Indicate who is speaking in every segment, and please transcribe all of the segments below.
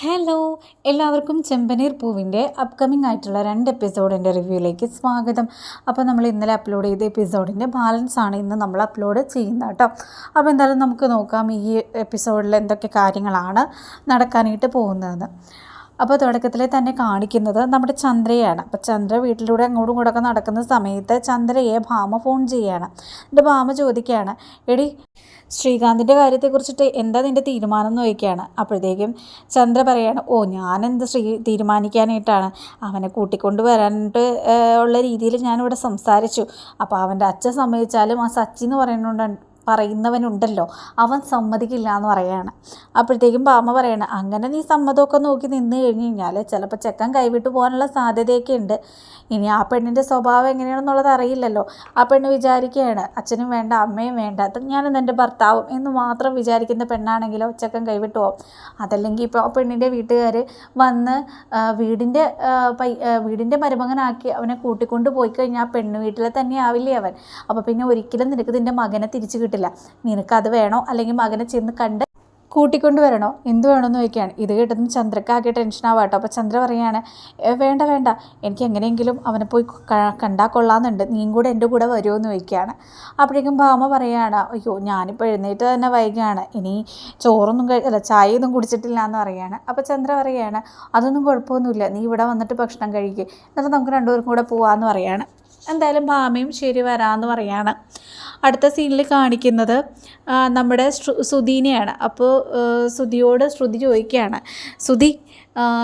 Speaker 1: Hello എല്ലാവർക്കും ചെമ്പനീർ പൂവിന്റെ upcoming ആയിട്ടുള്ള രണ്ട് എപ്പിസോഡിന്റെ റിവ്യൂയിലേക്ക് സ്വാഗതം. അപ്പോൾ നമ്മൾ ഇന്നലെ അപ്ലോഡ് ചെയ്ത എപ്പിസോഡിന്റെ ബാലൻസ് ആണ് ഇന്ന് നമ്മൾ അപ്ലോഡ് ചെയ്യുന്നത് കേട്ടോ. അപ്പോൾ എന്തായാലും നമുക്ക് നോക്കാം ഈ എപ്പിസോഡിൽ എന്തൊക്കെ കാര്യങ്ങളാണ് നടക്കാനായിട്ട് പോകുന്നതെന്ന് അപ്പോൾ തുടക്കത്തിൽ തന്നെ കാണിക്കുന്നത് നമ്മുടെ ചന്ദ്രയാണ്. അപ്പോൾ ചന്ദ്ര വീട്ടിലൂടെ അങ്ങോട്ടും ഇങ്ങോട്ടൊക്കെ നടക്കുന്ന സമയത്ത് ചന്ദ്രയെ ഭാമ ഫോൺ ചെയ്യുകയാണ് എന്നിട്ട് ഭാമ ചോദിക്കുകയാണ് എടി ശ്രീകാന്തിന്റെ കാര്യത്തെക്കുറിച്ചിട്ട് എന്താ നിന്റെ തീരുമാനം എന്ന് ചോദിക്കുകയാണ്. അപ്പോഴത്തേക്കും ചന്ദ്ര പറയാണ് ഓ ഞാനെന്ത് ശ്രീ തീരുമാനിക്കാനായിട്ടാണ്? അവനെ കൂട്ടിക്കൊണ്ട് വരാനായിട്ട് ഉള്ള രീതിയിൽ ഞാനിവിടെ സംസാരിച്ചു. അപ്പോൾ അവന്റെ അച്ഛൻ സമ്മതിച്ചാലും ആ സച്ചി എന്ന് പറയുന്നുണ്ട് പറയുന്നവനുണ്ടല്ലോ. അവൻ സമ്മതിക്കില്ല എന്ന് പറയാണ്. അപ്പോഴത്തേക്കും പാമ പറയാണ് അങ്ങനെ നീ സമ്മതമൊക്കെ നോക്കി നിന്ന് കഴിഞ്ഞ് കഴിഞ്ഞാൽ ചിലപ്പോൾ ചെക്കൻ കൈവിട്ട് പോകാനുള്ള സാധ്യതയൊക്കെ ഉണ്ട്. ഇനി ആ പെണ്ണിന്റെ സ്വഭാവം എങ്ങനെയാണെന്നുള്ളത് അറിയില്ലല്ലോ. ആ പെണ്ണ് വിചാരിക്കുകയാണ് അച്ഛനും വേണ്ട അമ്മയും വേണ്ട അത് ഞാനും എന്റെ ഭർത്താവും എന്ന് മാത്രം വിചാരിക്കുന്ന പെണ്ണാണെങ്കിലോ ചെക്കൻ കൈവിട്ട് പോകും അതല്ലെങ്കിൽ ഇപ്പോൾ ആ പെണ്ണിന്റെ വീട്ടുകാർ വന്ന് വീടിന്റെ പൈ വീടിന്റെ മരുമകനാക്കി അവനെ കൂട്ടിക്കൊണ്ട് പോയി കഴിഞ്ഞാൽ ആ പെണ്ണ് വീട്ടിലെ തന്നെ ആവില്ലേ അവൻ? അപ്പോൾ പിന്നെ ഒരിക്കലും നിനക്ക് നിന്റെ മകനെ തിരിച്ചു കിട്ടില്ല. നിനക്കത് വേണോ? അല്ലെങ്കിൽ മകനെ ചെന്ന് കണ്ട് കൂട്ടിക്കൊണ്ട് വരണോ? എന്ത് വേണമെന്ന് ചോദിക്കുകയാണ്. ഇത് കേട്ടതും ചന്ദ്രക്കാകെ ടെൻഷനാവാട്ടോ അപ്പോൾ ചന്ദ്ര പറയുകയാണ് വേണ്ട വേണ്ട. എനിക്ക് എങ്ങനെയെങ്കിലും അവനെ പോയി കണ്ടാൽ കൊള്ളാമെന്നുണ്ട്. നീയും കൂടെ എന്റെ കൂടെ വരുമോ എന്ന് ചോദിക്കുകയാണ്. അപ്പോഴേക്കും ഭാമ പറയാണ് അയ്യോ ഞാനിപ്പോൾ എഴുന്നേറ്റ് തന്നെ വൈകിയാണ് ഇനി ചോറൊന്നും കഴി ചായയൊന്നും കുടിച്ചിട്ടില്ല എന്ന് പറയാണ്. അപ്പോൾ ചന്ദ്ര പറയുകയാണ് അതൊന്നും കുഴപ്പമൊന്നുമില്ല. നീ ഇവിടെ വന്നിട്ട് ഭക്ഷണം കഴിക്കുക എന്നിട്ട് നമുക്ക് രണ്ടുപേർക്കും കൂടെ പോകാമെന്ന് പറയാണ്. എന്തായാലും ഭാമയും ശരി വരാമെന്ന് പറയാണ്. അടുത്ത സീനിൽ കാണിക്കുന്നത് നമ്മുടെ ശ്രു- സുധീനെയാണ്. അപ്പോൾ ശ്രുതിയോട് ശ്രുതി ചോദിക്കുകയാണ് സുധി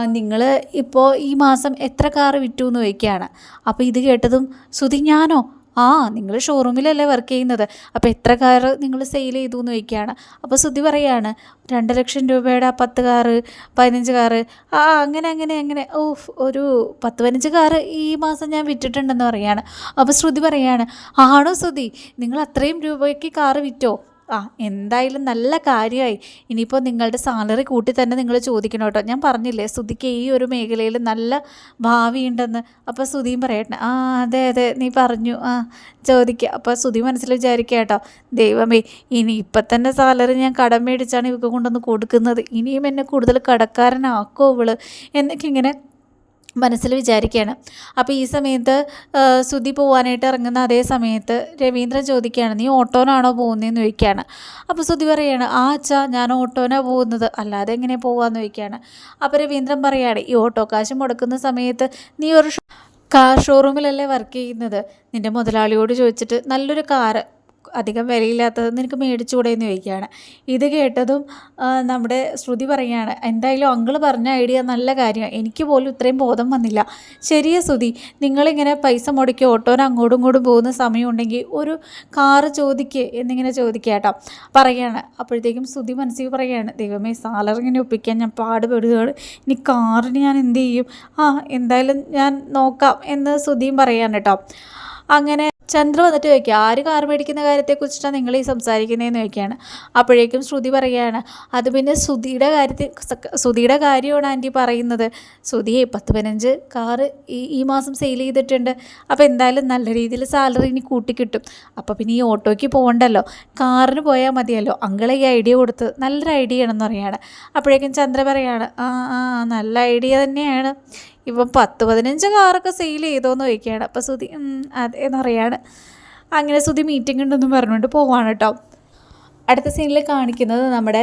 Speaker 1: നിങ്ങൾ ഇപ്പോൾ ഈ മാസം എത്ര കാറ് വിറ്റു എന്ന് ചോദിക്കുകയാണ്. അപ്പോൾ ഇത് കേട്ടതും സുധി ഞാനോ? ആ നിങ്ങൾ ഷോറൂമിലല്ലേ വർക്ക് ചെയ്യുന്നത്. അപ്പോൾ എത്ര കാറ് നിങ്ങൾ സെയിൽ ചെയ്തു എന്ന് ചോദിക്കുകയാണ്. അപ്പോൾ സുധി പറയുകയാണ് രണ്ട് ലക്ഷം രൂപയുടെ ആ പത്ത് കാറ് പതിനഞ്ച് കാറ് ആ അങ്ങനെ അങ്ങനെ അങ്ങനെ. ഓ ഒരു പത്ത് പതിനഞ്ച് കാറ് ഈ മാസം ഞാൻ വിറ്റിട്ടുണ്ടെന്ന് പറയാണ്. അപ്പോൾ ശ്രുതി പറയാണ് ആണോ ശ്രുതി നിങ്ങൾ അത്രയും രൂപയ്ക്ക് കാറ് വിറ്റോ? ആ എന്തായാലും നല്ല കാര്യമായി ഇനിയിപ്പോൾ നിങ്ങളുടെ സാലറി കൂട്ടി തന്നെ നിങ്ങൾ ചോദിക്കണം കേട്ടോ. ഞാൻ പറഞ്ഞില്ലേ സുധിക്ക് ഈ ഒരു മേഖലയിൽ നല്ല ഭാവിയുണ്ടെന്ന് അപ്പോൾ ശ്രുതിയും പറയട്ടെ ആ അതെ അതെ നീ പറഞ്ഞു ആ ചോദിക്കുക അപ്പോൾ സുധി മനസ്സിൽ വിചാരിക്കുക കേട്ടോ ദൈവമേ ഇനി ഇപ്പം തന്നെ സാലറി ഞാൻ കടം മേടിച്ചാണ് ഇവക്ക് കൊണ്ടുവന്ന് കൊടുക്കുന്നത്. ഇനിയും എന്നെ കൂടുതൽ കടക്കാരനാക്കോ ഇവൾ? എന്നൊക്കെ ഇങ്ങനെ മനസ്സിൽ വിചാരിക്കുകയാണ്. അപ്പോൾ ഈ സമയത്ത് സുധി പോകാനായിട്ട് ഇറങ്ങുന്ന അതേ സമയത്ത് രവീന്ദ്രൻ ചോദിക്കുകയാണ് നീ ഓട്ടോനാണോ പോകുന്നതെന്ന് ചോദിക്കുകയാണ്. അപ്പോൾ സുധി പറയാണ് ആ അച്ഛാ ഞാൻ ഓട്ടോനാണ് പോകുന്നത്. അല്ലാതെ എങ്ങനെ പോകാമെന്ന് ചോദിക്കുകയാണ്. അപ്പോൾ രവീന്ദ്രൻ പറയാണ് ഈ ഓട്ടോ കാശ് മുടക്കുന്ന സമയത്ത് നീ ഒരു കാർ ഷോറൂമിലല്ലേ വർക്ക് ചെയ്യുന്നത്? നിന്റെ മുതലാളിയോട് ചോദിച്ചിട്ട് നല്ലൊരു കാറ്. അധികം വിലയില്ലാത്തത് നിനക്ക് മേടിച്ചുകൂടെ എന്ന് ചോദിക്കുകയാണ്. ഇത് കേട്ടതും നമ്മുടെ ശ്രുതി പറയുകയാണ് എന്തായാലും അങ്കിൾ പറഞ്ഞ ഐഡിയ നല്ല കാര്യമാണ് എനിക്ക് പോലും ഇത്രയും ബോധം വന്നില്ല. ശരിയ ശ്രുതി നിങ്ങളിങ്ങനെ പൈസ മുടക്കി ഓട്ടോന് അങ്ങോട്ടും ഇങ്ങോട്ടും പോകുന്ന സമയമുണ്ടെങ്കിൽ ഒരു കാറ് ചോദിക്ക് എന്നിങ്ങനെ ചോദിക്കുക കേട്ടോ പറയുകയാണ്. അപ്പോഴത്തേക്കും ശ്രുതി മനസ്സിൽ പറയുകയാണ് ദൈവമേ സാലറി ഇങ്ങനെ ഒപ്പിക്കാൻ ഞാൻ പാടുപെടുകയാണ്. ഇനി കാറിന് ഞാൻ എന്ത് ചെയ്യും? ആ എന്തായാലും ഞാൻ നോക്കാം എന്ന് ശ്രുതിയും പറയാണ് കേട്ടോ. അങ്ങനെ ചന്ദ്ര വന്നിട്ട് ചോദിക്കുക ആര് കാർ മേടിക്കുന്ന കാര്യത്തെക്കുറിച്ചിട്ടാണ് നിങ്ങൾ ഈ സംസാരിക്കുന്നതെന്ന് ചോദിക്കുകയാണ്. അപ്പോഴേക്കും ശ്രുതി പറയുകയാണ് അത് പിന്നെ ശ്രുതിയുടെ കാര്യത്തിൽ ശ്രുതിയുടെ കാര്യമാണ് ആന്റി പറയുന്നത്. ശ്രുതിയെ പത്ത് പതിനഞ്ച് കാറ് ഈ ഈ മാസം സെയിൽ ചെയ്തിട്ടുണ്ട്. അപ്പോൾ എന്തായാലും നല്ല രീതിയിൽ സാലറി ഇനി കൂട്ടിക്കിട്ടും. അപ്പോൾ പിന്നെ ഈ ഓട്ടോയ്ക്ക് പോകണ്ടല്ലോ കാറിന് പോയാൽ മതിയല്ലോ? അങ്കിളെ ഈ ഐഡിയ കൊടുത്ത് നല്ലൊരു ഐഡിയ ആണെന്ന് പറയുകയാണ് അപ്പോഴേക്കും ചന്ദ്ര പറയുകയാണ് ആ ആ നല്ല ഐഡിയ തന്നെയാണ്. ഇപ്പം പത്ത് പതിനഞ്ച് കാറൊക്കെ സെയിൽ ചെയ്തോന്ന് ചോദിക്കുകയാണ്. അപ്പോൾ സുധി അതെന്ന് പറയാണ്. അങ്ങനെ സുധി മീറ്റിംഗ് ഉണ്ടെന്നും പറഞ്ഞുകൊണ്ട് പോവാണ് കേട്ടോ അടുത്ത സീനിൽ കാണിക്കുന്നത് നമ്മുടെ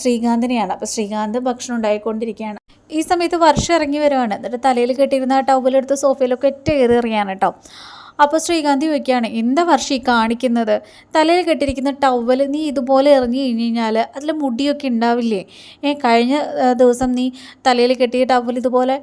Speaker 1: ശ്രീകാന്തിനെയാണ്. അപ്പോൾ ശ്രീകാന്ത് ഭക്ഷണം ഉണ്ടായിക്കൊണ്ടിരിക്കുകയാണ്. ഈ സമയത്ത് വർഷം ഇറങ്ങി വരുവാണ്. എന്നിട്ട് തലയിൽ കെട്ടിയിരുന്ന ആ ടൗബിലെടുത്ത് സോഫയിലൊക്കെ ഒറ്റ കയറി എറിയാണ് കേട്ടോ അപ്പോൾ ശ്രീകാന്ത് ചോദിക്കുകയാണ് എന്താ വർഷം ഈ കാണിക്കുന്നത്? തലയിൽ കെട്ടിരിക്കുന്ന ടവൽ നീ ഇതുപോലെ ഇറങ്ങി കഴിഞ്ഞ് കഴിഞ്ഞാൽ അതിൽ മുടിയൊക്കെ ഉണ്ടാവില്ലേ? ഏ കഴിഞ്ഞ ദിവസം നീ തലയിൽ കെട്ടിയ ടവൽ ഇതുപോലെ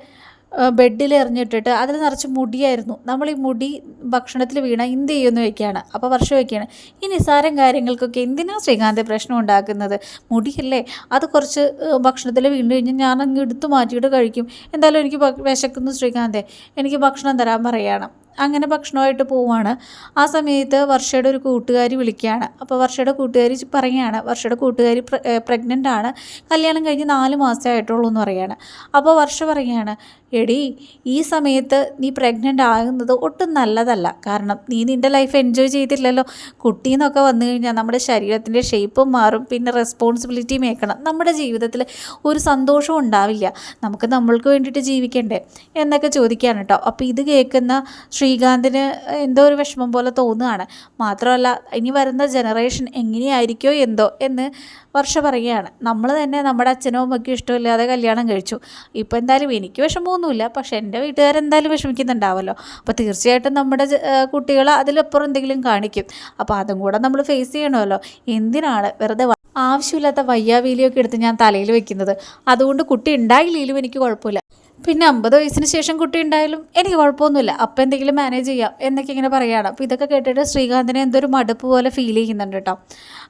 Speaker 1: ബെഡിൽ എറിഞ്ഞിട്ടിട്ട് അതിൽ നിറച്ച് മുടിയായിരുന്നു. നമ്മൾ ഈ മുടി ഭക്ഷണത്തിൽ വീണ എന്ത് ചെയ്യുമെന്ന് വയ്ക്കുകയാണ് അപ്പോൾ വർഷം വയ്ക്കുകയാണ് ഈ നിസ്സാരം കാര്യങ്ങൾക്കൊക്കെ എന്തിനാണ് ശ്രീകാന്ത് പ്രശ്നം ഉണ്ടാക്കുന്നത്? മുടിയല്ലേ? അത് കുറച്ച് ഭക്ഷണത്തിൽ വീണ് കഴിഞ്ഞാൽ ഞാൻ അങ്ങ് എടുത്തു മാറ്റിയിട്ട് കഴിക്കും. എന്തായാലും എനിക്ക് വിശക്കുന്നു ശ്രീകാന്തേ. എനിക്ക് ഭക്ഷണം തരാൻ പറയണം. അങ്ങനെ ഭക്ഷണമായിട്ട് പോവുകയാണ് ആ സമയത്ത് വർഷയുടെ ഒരു കൂട്ടുകാരി വിളിക്കുകയാണ്. അപ്പോൾ വർഷയുടെ കൂട്ടുകാരി പറയുകയാണ് വർഷയുടെ കൂട്ടുകാരി പ്രഗ്നന്റ് ആണ്. കല്യാണം കഴിഞ്ഞ് നാല് മാസമേ ആയിട്ടുള്ളൂ എന്ന് പറയുകയാണ് അപ്പോൾ വർഷ പറയുകയാണ് എടി ഈ സമയത്ത് നീ പ്രഗ്നന്റ് ആകുന്നത് ഒട്ടും നല്ലതല്ല. കാരണം നീ നിന്റെ ലൈഫ് എൻജോയ് ചെയ്തില്ലല്ലോ. കുട്ടിയെന്നൊക്കെ വന്നു കഴിഞ്ഞാൽ നമ്മുടെ ശരീരത്തിന്റെ ഷേപ്പും മാറും. പിന്നെ റെസ്പോൺസിബിലിറ്റി മേക്കണം. നമ്മുടെ ജീവിതത്തിൽ ഒരു സന്തോഷവും ഉണ്ടാവില്ല. നമുക്ക് നമ്മൾക്ക് വേണ്ടിയിട്ട് ജീവിക്കണ്ടേ എന്നൊക്കെ ചോദിക്കുകയാണ് കേട്ടോ. അപ്പോൾ ഇത് കേൾക്കുന്ന ശ്രീകാന്തിന് എന്തോ ഒരു വിഷമം പോലെ തോന്നുകയാണ്. മാത്രമല്ല ഇനി വരുന്ന ജനറേഷൻ എങ്ങനെയായിരിക്കോ എന്തോ എന്ന് വർഷ പറയുകയാണ്. നമ്മൾ തന്നെ നമ്മുടെ അച്ഛനും അമ്മയ്ക്കും ഇഷ്ടമില്ലാതെ കല്യാണം കഴിച്ചു. ഇപ്പോൾ എന്തായാലും എനിക്ക് വിഷമമൊന്നുമില്ല പക്ഷേ എന്റെ വീട്ടുകാരെന്തായാലും വിഷമിക്കുന്നുണ്ടാവല്ലോ. അപ്പോൾ തീർച്ചയായിട്ടും നമ്മുടെ കുട്ടികൾ അതിലപ്പുറം എന്തെങ്കിലും കാണിക്കും. അപ്പോൾ അതും കൂടെ നമ്മൾ ഫേസ് ചെയ്യണമല്ലോ. എന്തിനാണ് വെറുതെ ആവശ്യമില്ലാത്ത വയ്യാവീലിയൊക്കെ എടുത്ത് ഞാൻ തലയിൽ വെക്കുന്നത്? അതുകൊണ്ട് കുട്ടി ഉണ്ടായില്ലെങ്കിലും എനിക്ക് കുഴപ്പമില്ല. പിന്നെ അമ്പത് വയസ്സിന് ശേഷം കുട്ടി ഉണ്ടായാലും എനിക്ക് കുഴപ്പമൊന്നുമില്ല. അപ്പം എന്തെങ്കിലും മാനേജ് ചെയ്യാം എന്നൊക്കെ ഇങ്ങനെ പറയുകയാണ് അപ്പോൾ ഇതൊക്കെ കേട്ടിട്ട് ശ്രീകാന്തിനെ എന്തൊരു മടുപ്പ് പോലെ ഫീൽ ചെയ്യുന്നുണ്ട് കേട്ടോ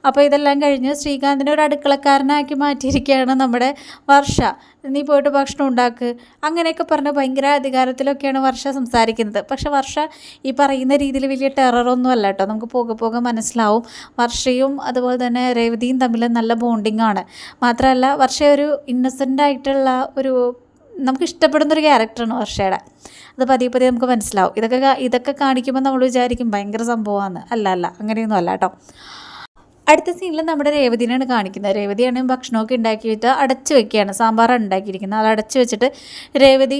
Speaker 1: അപ്പോൾ ഇതെല്ലാം കഴിഞ്ഞ് ശ്രീകാന്തിനെ ഒരു അടുക്കളക്കാരനാക്കി മാറ്റിയിരിക്കുകയാണ് നമ്മുടെ വർഷ. നീ പോയിട്ട് ഭക്ഷണം ഉണ്ടാക്ക്. അങ്ങനെയൊക്കെ പറഞ്ഞ് ഭയങ്കര അധികാരത്തിലൊക്കെയാണ് വർഷ സംസാരിക്കുന്നത്. പക്ഷെ വർഷ ഈ പറയുന്ന രീതിയിൽ വലിയ ടെററൊന്നും അല്ല കേട്ടോ നമുക്ക് പോകെ പോകെ മനസ്സിലാവും. വർഷയും അതുപോലെ തന്നെ രേവതിയും തമ്മിൽ നല്ല ബോണ്ടിങ്ങാണ് മാത്രമല്ല വർഷ ഒരു ഇന്നസെന്റ് ആയിട്ടുള്ള ഒരു നമുക്ക് ഇഷ്ടപ്പെടുന്നൊരു ക്യാരക്ടറാണ് വർഷയുടെ. അത് പതിയെ പതിയെ നമുക്ക് മനസ്സിലാവും. ഇതൊക്കെ ഇതൊക്കെ കാണിക്കുമ്പോൾ നമ്മൾ വിചാരിക്കും ഭയങ്കര സംഭവമാണ്. അല്ല അല്ല അങ്ങനെയൊന്നും അല്ല കേട്ടോ. അടുത്ത സീനിൽ നമ്മുടെ രേവതിനെയാണ് കാണിക്കുന്നത്. രേവതിയാണ് ഭക്ഷണമൊക്കെ ഉണ്ടാക്കി വെച്ച് അടച്ചു വെക്കുകയാണ്. സാമ്പാറാണ് ഉണ്ടാക്കിയിരിക്കുന്നത്. അത് അടച്ചു വെച്ചിട്ട് രേവതി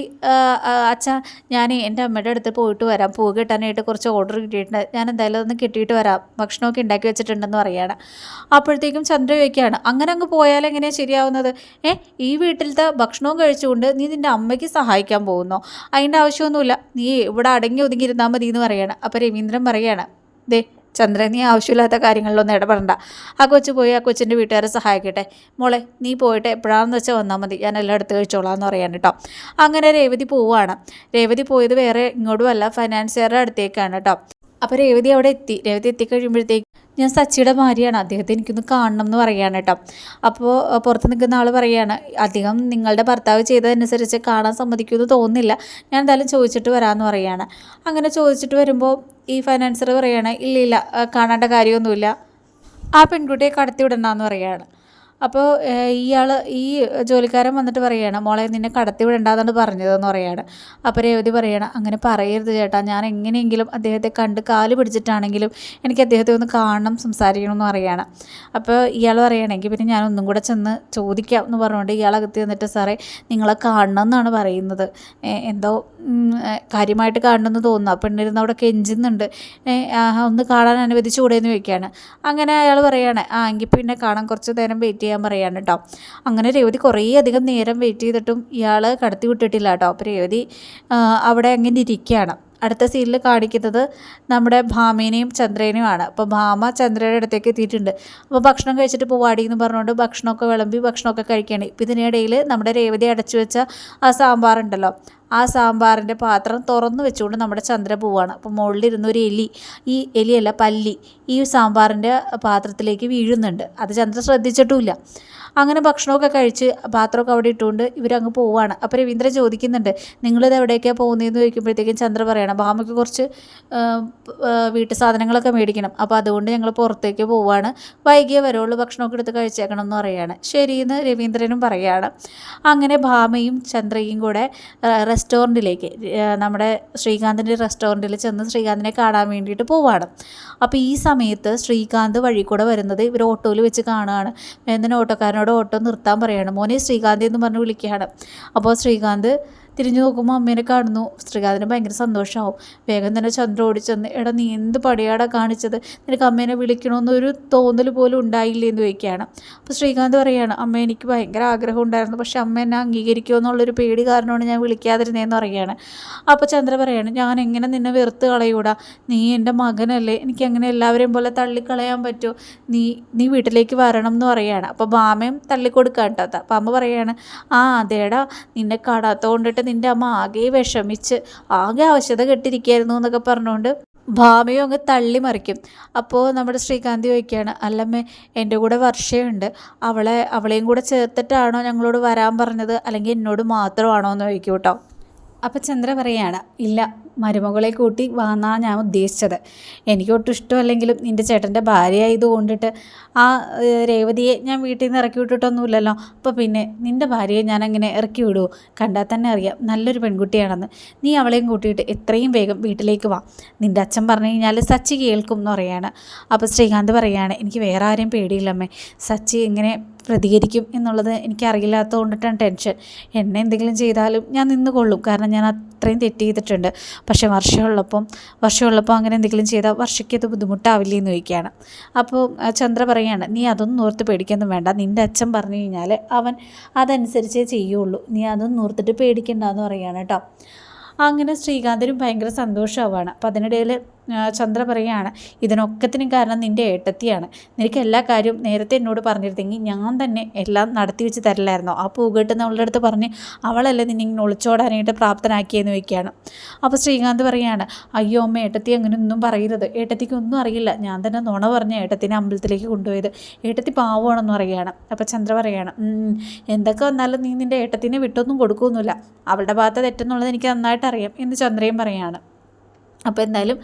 Speaker 1: അച്ഛ ഞാൻ എന്റെ അമ്മയുടെ അടുത്ത് പോയിട്ട് വരാം. പൂ കിട്ടാനായിട്ട് കുറച്ച് ഓർഡർ കിട്ടിയിട്ടുണ്ട്. ഞാൻ എന്തായാലും ഒന്ന് കിട്ടിയിട്ട് വരാം. ഭക്ഷണമൊക്കെ ഉണ്ടാക്കി വെച്ചിട്ടുണ്ടെന്ന് പറയുകയാണ് അപ്പോഴത്തേക്കും ചന്ദ്ര ചോദിക്കുകയാണ് അങ്ങനെ അങ്ങ് പോയാൽ എങ്ങനെയാണ് ശരിയാവുന്നത്? ഏ ഈ വീട്ടിലത്തെ ഭക്ഷണവും കഴിച്ചുകൊണ്ട് നീ നിന്റെ അമ്മയ്ക്ക് സഹായിക്കാൻ പോകുന്നോ? അതിന്റെ ആവശ്യമൊന്നുമില്ല. നീ ഇവിടെ അടങ്ങി ഒതുങ്ങിയിരുന്നാൽ മതി എന്ന് പറയുകയാണ് അപ്പോൾ രവീന്ദ്രൻ പറയുകയാണ് ദേ ചന്ദ്രൻ നീ ആവശ്യമില്ലാത്ത കാര്യങ്ങളിലൊന്നും ഇടപെടണ്ട. ആ കൊച്ചു പോയി ആ കൊച്ചിന്റെ വീട്ടുകാരെ സഹായിക്കട്ടെ. മോളെ നീ പോയിട്ട് എപ്പോഴാണെന്ന് വെച്ചാൽ വന്നാൽ മതി. ഞാൻ എല്ലാം എടുത്ത് കഴിച്ചോളാം എന്ന് പറയാൻ കേട്ടോ അങ്ങനെ രേവതി പോവുകയാണ് രേവതി പോയത് വേറെ ഇങ്ങോട്ടുമല്ല ഫൈനാൻസിയറുടെ അടുത്തേക്കാണ് കേട്ടോ അപ്പോൾ രേവതി അവിടെ എത്തി. രേവതി എത്തിക്കഴിയുമ്പോഴത്തേക്ക് ഞാൻ സച്ചിയുടെ ഭാര്യയാണ്. അദ്ദേഹത്തെ എനിക്കൊന്ന് കാണണം എന്ന് പറയുകയാണ് കേട്ടോ. അപ്പോൾ പുറത്ത് നിൽക്കുന്ന ആൾ പറയുകയാണ് അദ്ദേഹം നിങ്ങളുടെ ഭർത്താവ് ചെയ്തതനുസരിച്ച് കാണാൻ സമ്മതിക്കുമെന്ന് തോന്നുന്നില്ല. ഞാൻ എന്തായാലും ചോദിച്ചിട്ട് വരാമെന്ന് പറയുകയാണ്. അങ്ങനെ ചോദിച്ചിട്ട് വരുമ്പോൾ ഈ ഫൈനാൻസർ പറയുകയാണ് ഇല്ല ഇല്ല കാണേണ്ട കാര്യമൊന്നുമില്ല. ആ പെൺകുട്ടിയെ കടത്തി വിടണ്ടെന്ന് പറയുകയാണ്. അപ്പോൾ ഇയാൾ ഈ ജോലിക്കാരൻ വന്നിട്ട് പറയുകയാണ് മോളെ നിന്നെ കടത്തി വിടണ്ടാന്നാണ് പറഞ്ഞതെന്ന് പറയുകയാണ് അപ്പോൾ രേവതി പറയുകയാണ് അങ്ങനെ പറയരുത് ചേട്ടാ ഞാൻ എങ്ങനെയെങ്കിലും അദ്ദേഹത്തെ കണ്ട് കാൽ പിടിച്ചിട്ടാണെങ്കിലും എനിക്ക് അദ്ദേഹത്തെ ഒന്ന് കാണണം സംസാരിക്കണം എന്ന് പറയുകയാണ് അപ്പോൾ ഇയാൾ പറയുകയാണെങ്കിൽ പിന്നെ ഞാൻ ഒന്നും കൂടെ ചെന്ന് ചോദിക്കാം എന്ന് പറഞ്ഞുകൊണ്ട് ഇയാൾ അകത്ത് വന്നിട്ട് സാറേ നിങ്ങളെ കാണണം എന്നാണ് പറയുന്നത് എന്തോ കാര്യമായിട്ട് കാണണമെന്ന് തോന്നുന്നു. അപ്പോൾ പെണ്ണിരുന്ന് അവിടെ കെഞ്ചുന്നുണ്ട്. ഒന്ന് കാണാൻ അനുവദിച്ചു കൂടെ എന്ന് ചോദിക്കുകയാണ് അങ്ങനെ അയാൾ പറയുകയാണ് ആ എങ്കിൽ പിന്നെ കാണാൻ കുറച്ച് നേരം വെയിറ്റ് ചെയ്യാൻ പറയാണ് കേട്ടോ അങ്ങനെ രേവതി കുറേ അധികം നേരം വെയിറ്റ് ചെയ്തിട്ടും ഇയാൾ കടത്തി വിട്ടിട്ടില്ല കേട്ടോ അപ്പോൾ രേവതി അവിടെ അങ്ങനെ ഇരിക്കുകയാണ് അടുത്ത സീനിൽ കാണിക്കുന്നത് നമ്മുടെ ഭാമേനെയും ചന്ദ്രേനെയുമാണ്. അപ്പോൾ ഭാമ ചന്ദ്രയുടെ അടുത്തേക്ക് എത്തിയിട്ടുണ്ട്. അപ്പോൾ ഭക്ഷണം കഴിച്ചിട്ട് പോവാടി എന്ന് പറഞ്ഞുകൊണ്ട് ഭക്ഷണമൊക്കെ വിളമ്പി ഭക്ഷണമൊക്കെ കഴിക്കുകയാണ്. ഇപ്പം ഇതിനിടയിൽ നമ്മുടെ രേവതി അടച്ചു വെച്ച ആ സാമ്പാറുണ്ടല്ലോ. ആ സാമ്പാറിന്റെ പാത്രം തുറന്നു വെച്ചുകൊണ്ട് നമ്മുടെ ചന്ദ്ര പോവാണ്. അപ്പോൾ മുകളിലിരുന്ന ഒരു എലി ഈ എലിയല്ല പല്ലി ഈ സാമ്പാറിന്റെ പാത്രത്തിലേക്ക് വീഴുന്നുണ്ട്. അത് ചന്ദ്ര ശ്രദ്ധിച്ചിട്ടുമില്ല. അങ്ങനെ ഭക്ഷണമൊക്കെ കഴിച്ച് പാത്രമൊക്കെ അവിടെ ഇട്ടുകൊണ്ട് ഇവരങ്ങ് പോവുകയാണ് അപ്പോൾ രവീന്ദ്രൻ ചോദിക്കുന്നുണ്ട് നിങ്ങളിത് എവിടേക്കാണ് പോകുന്നതെന്ന് ചോദിക്കുമ്പോഴത്തേക്കും ചന്ദ്ര പറയണം ഭാമയ്ക്ക് കുറച്ച് വീട്ടു സാധനങ്ങളൊക്കെ മേടിക്കണം. അപ്പോൾ അതുകൊണ്ട് ഞങ്ങൾ പുറത്തേക്ക് പോവുകയാണ് വൈകിയേ വരുള്ളൂ ഭക്ഷണമൊക്കെ എടുത്ത് കഴിച്ചേക്കണം എന്ന് പറയുകയാണ് ശരിയെന്ന് രവീന്ദ്രനും പറയുകയാണ് അങ്ങനെ ഭാമയും ചന്ദ്രയും കൂടെ റെസ്റ്റോറന്റിലേക്ക് നമ്മുടെ ശ്രീകാന്തിന്റെ റെസ്റ്റോറന്റിൽ ചെന്ന് ശ്രീകാന്തിനെ കാണാൻ വേണ്ടിയിട്ട് പോവുകയാണ് അപ്പോൾ ഈ സമയത്ത് ശ്രീകാന്ത് വഴി കൂടെ വരുന്നത് ഇവർ ഓട്ടോയിൽ വെച്ച് കാണുകയാണ് എന്തിനാ ഓട്ടോക്കാരനോട് ഓട്ടോ നിർത്താൻ പറയുകയാണ് മോനെ ശ്രീകാന്ത് എന്ന് പറഞ്ഞ് വിളിക്കുകയാണ്. അപ്പോൾ ശ്രീകാന്ത് തിരിഞ്ഞു നോക്കുമ്പോൾ അമ്മേനെ കാണുന്നു. ശ്രീകാന്തിന് ഭയങ്കര സന്തോഷമാവും വേഗം തന്നെ ചന്ദ്ര ഓടിച്ചെന്ന് എടാ നീ എന്ത് പടിയാടാ കാണിച്ചത്? നിനക്ക് അമ്മേനെ വിളിക്കണമെന്നൊരു തോന്നൽ പോലും ഉണ്ടായില്ലേ എന്ന് ചോദിക്കുകയാണ്. അപ്പോൾ ശ്രീകാന്ത് പറയുകയാണ് അമ്മ എനിക്ക് ഭയങ്കര ആഗ്രഹം ഉണ്ടായിരുന്നു. പക്ഷേ അമ്മ എന്നെ അംഗീകരിക്കുമോ എന്നുള്ളൊരു പേടി കാരണമാണ് ഞാൻ വിളിക്കാതിരുന്നതെന്ന് പറയുകയാണ് അപ്പോൾ ചന്ദ്ര പറയാണ് ഞാൻ എങ്ങനെ നിന്നെ വെറുത്ത് കളയൂടാ? നീ എന്റെ മകനല്ലേ. എനിക്ക് അങ്ങനെ എല്ലാവരെയും പോലെ തള്ളിക്കളയാൻ പറ്റുമോ നീ നീ വീട്ടിലേക്ക് വരണം എന്ന് പറയുകയാണ് അപ്പോൾ ബാമയും തള്ളിക്കൊടുക്കാൻ കേട്ടോ. അപ്പോൾ അമ്മ പറയുകയാണ് ആ അതേടാ. നിന്നെ കാണാത്തത് നിന്റെ അമ്മ ആകെ വിഷമിച്ച് ആകെ ആവശ്യത കെട്ടിരിക്കുകയായിരുന്നു എന്നൊക്കെ പറഞ്ഞുകൊണ്ട് ഭാമയും അങ്ങ് തള്ളി മറിക്കും. അപ്പോൾ നമ്മുടെ ശ്രീകാന്തി ചോദിക്കുകയാണ് അല്ലമ്മേ എന്റെ കൂടെ വർഷയുണ്ട്. അവളെ അവളെയും കൂടെ ചേർത്തിട്ടാണോ ഞങ്ങളോട് വരാൻ പറഞ്ഞത്? അല്ലെങ്കിൽ എന്നോട് മാത്രമാണോ? എന്ന് ചോദിക്കും കേട്ടോ. അപ്പം ചന്ദ്ര പറയാണ് ഇല്ല മരുമകളെ കൂട്ടി വന്നാണ് ഞാൻ ഉദ്ദേശിച്ചത്. എനിക്ക് ഒട്ടും ഇഷ്ടമല്ലെങ്കിലും നിന്റെ ചേട്ടന്റെ ഭാര്യയായത് കൊണ്ടിട്ട് ആ രേവതിയെ ഞാൻ വീട്ടിൽ നിന്ന് ഇറക്കി വിട്ടിട്ടൊന്നുമില്ലല്ലോ. അപ്പോൾ പിന്നെ നിന്റെ ഭാര്യയെ ഞാൻ അങ്ങനെ ഇറക്കി വിടുമോ കണ്ടാൽ തന്നെ അറിയാം നല്ലൊരു പെൺകുട്ടിയാണെന്ന്. നീ അവളെയും കൂട്ടിയിട്ട് എത്രയും വേഗം വീട്ടിലേക്ക് വാ. നിന്റെ അച്ഛൻ പറഞ്ഞു കഴിഞ്ഞാൽ സച്ചി കേൾക്കും എന്ന് പറയാണ്. അപ്പോൾ ശ്രീകാന്ത് പറയാണ് എനിക്ക് വേറെ ആരെയും പേടിയില്ലമ്മേ. സച്ചി ഇങ്ങനെ പ്രതികരിക്കും എന്നുള്ളത് എനിക്കറിയില്ലാത്തത് കൊണ്ടിട്ടാണ് ടെൻഷൻ. എന്നെ എന്തെങ്കിലും ചെയ്താലും ഞാൻ നിന്നുകൊള്ളും. കാരണം ഞാൻ അത്രയും തെറ്റ് ചെയ്തിട്ടുണ്ട്. പക്ഷേ വർഷമുള്ളപ്പം വർഷമുള്ളപ്പോൾ അങ്ങനെ എന്തെങ്കിലും ചെയ്താൽ വർഷയ്ക്ക് അത് എന്ന് ചോദിക്കുകയാണ്. അപ്പോൾ ചന്ദ്ര പറയുകയാണ് നീ അതൊന്നും ഓർത്ത് പേടിക്കൊന്നും വേണ്ട. നിന്റെ അച്ഛൻ പറഞ്ഞു കഴിഞ്ഞാൽ അവൻ അതനുസരിച്ചേ ചെയ്യുള്ളൂ. നീ അതൊന്നും ഓർത്തിട്ട് പേടിക്കണ്ട എന്ന് പറയുകയാണ് കേട്ടോ. അങ്ങനെ ശ്രീകാന്തിനും ഭയങ്കര സന്തോഷമാവാണ് അപ്പം അതിനിടയിൽ ചന്ദ്ര പറയുകയാണ് ഇതിനൊക്കത്തിനും കാരണം നിന്റെ ഏട്ടത്തിയാണ്. നിനക്ക് എല്ലാ കാര്യവും നേരത്തെ എന്നോട് പറഞ്ഞിരുന്നെങ്കിൽ ഞാൻ തന്നെ എല്ലാം നടത്തി വെച്ച് തരില്ലായിരുന്നോ ആ പൂകെട്ട് നമ്മളുടെ അടുത്ത് പറഞ്ഞ് അവളല്ലേ നിന്നെ ഇങ്ങനെ ഒളിച്ചോടാനായിട്ട് പ്രാപ്തനാക്കിയെന്ന് വയ്ക്കുകയാണ് അപ്പോൾ ശ്രീകാന്ത് പറയുകയാണ് അയ്യോ അമ്മ ഏട്ടത്തി അങ്ങനെ ഒന്നും പറയരുത്. ഏട്ടത്തിക്ക് ഒന്നും അറിയില്ല. ഞാൻ തന്നെ നുണ പറഞ്ഞ ഏട്ടത്തിനെ അമ്പലത്തിലേക്ക് കൊണ്ടുപോയത്. ഏട്ടത്തി പാവമാണെന്ന് പറയുകയാണ്. അപ്പോൾ ചന്ദ്ര പറയുകയാണ് എന്തൊക്കെ വന്നാലും നീ നിന്റെ ഏട്ടത്തിനെ വിട്ടൊന്നും കൊടുക്കുമൊന്നുമില്ല അവളുടെ ഭാഗത്ത് തെറ്റെന്നുള്ളത് എനിക്ക് നന്നായിട്ട് അറിയാം എന്ന് ചന്ദ്രയും പറയുകയാണ്. അപ്പോൾ എന്തായാലും